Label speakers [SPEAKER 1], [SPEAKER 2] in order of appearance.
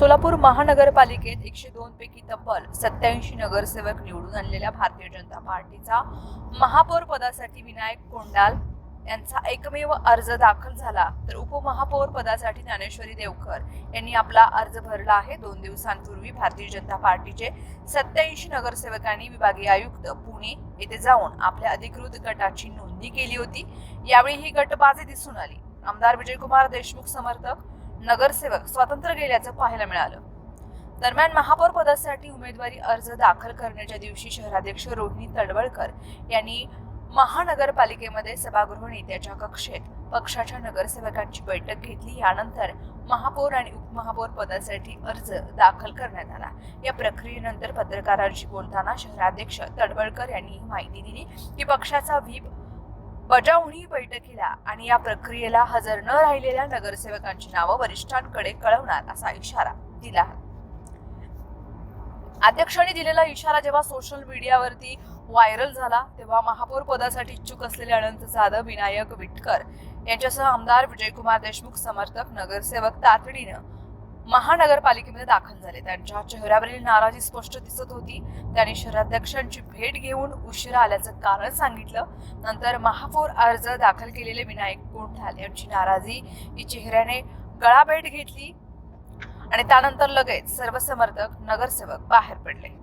[SPEAKER 1] सोलापूर महानगरपालिकेत एकशे दोन पैकी तब्बल सत्याऐंशी नगरसेवक निवडून आणलेल्या भारतीय जनता पार्टीचा महापौर पदासाठी विनायक कोंडाल यांचा एकमेव अर्ज दाखल झाला. तर उपमहापौर पदासाठी ज्ञानेश्वरी देवकर यांनी आपला अर्ज भरला आहे. दोन दिवसांपूर्वी भारतीय जनता पार्टीचे सत्याऐंशी नगरसेवकांनी विभागीय आयुक्त पुणे येथे जाऊन आपल्या अधिकृत गटाची नोंदणी केली होती. यावेळी ही गटबाजी दिसून आली. आमदार विजयकुमार देशमुख समर्थक नगरसेवक स्वतंत्र गेल्याचं पाहायला मिळालं. दरम्यान महापौर पदासाठी उमेदवारी अर्ज दाखल करण्याच्या दिवशी शहराध्यक्ष रोहिणी तडवळकर यांनी महानगरपालिकेमध्ये सभागृह नेत्याच्या कक्षेत पक्षाच्या नगरसेवकांची बैठक घेतली. यानंतर महापौर आणि उपमहापौर पदासाठी अर्ज दाखल करण्यात आला. या प्रक्रियेनंतर पत्रकारांशी बोलताना शहराध्यक्ष तडवळकर यांनी ही माहिती दिली की पक्षाचा व्हीप बजावणी बैठकीला आणि या प्रक्रियेला हजर न राहिलेल्या नगरसेवकांची नावं वरिष्ठांकडे कळवणार असा इशारा दिला अध्यक्षांनी दिलेला इशारा जेव्हा सोशल मीडियावरती व्हायरल झाला तेव्हा महापौर पदासाठी इच्छुक असलेले अनंत जाधव विनायक विटकर यांच्यासह आमदार विजयकुमार देशमुख समर्थक नगरसेवक तातडीनं महानगरपालिकेमध्ये दाखल झाले. त्यांच्या चेहऱ्यावरील नाराजी स्पष्ट दिसत होती. त्यांनी शहराध्यक्षांची भेट घेऊन उशिरा आल्याचं कारण सांगितलं. नंतर महापौर अर्ज दाखल केलेले विनायक कोंढाल यांची नाराजी ही चेहऱ्याने गळाभेट घेतली आणि त्यानंतर लगेच सर्व समर्थक नगरसेवक बाहेर पडले.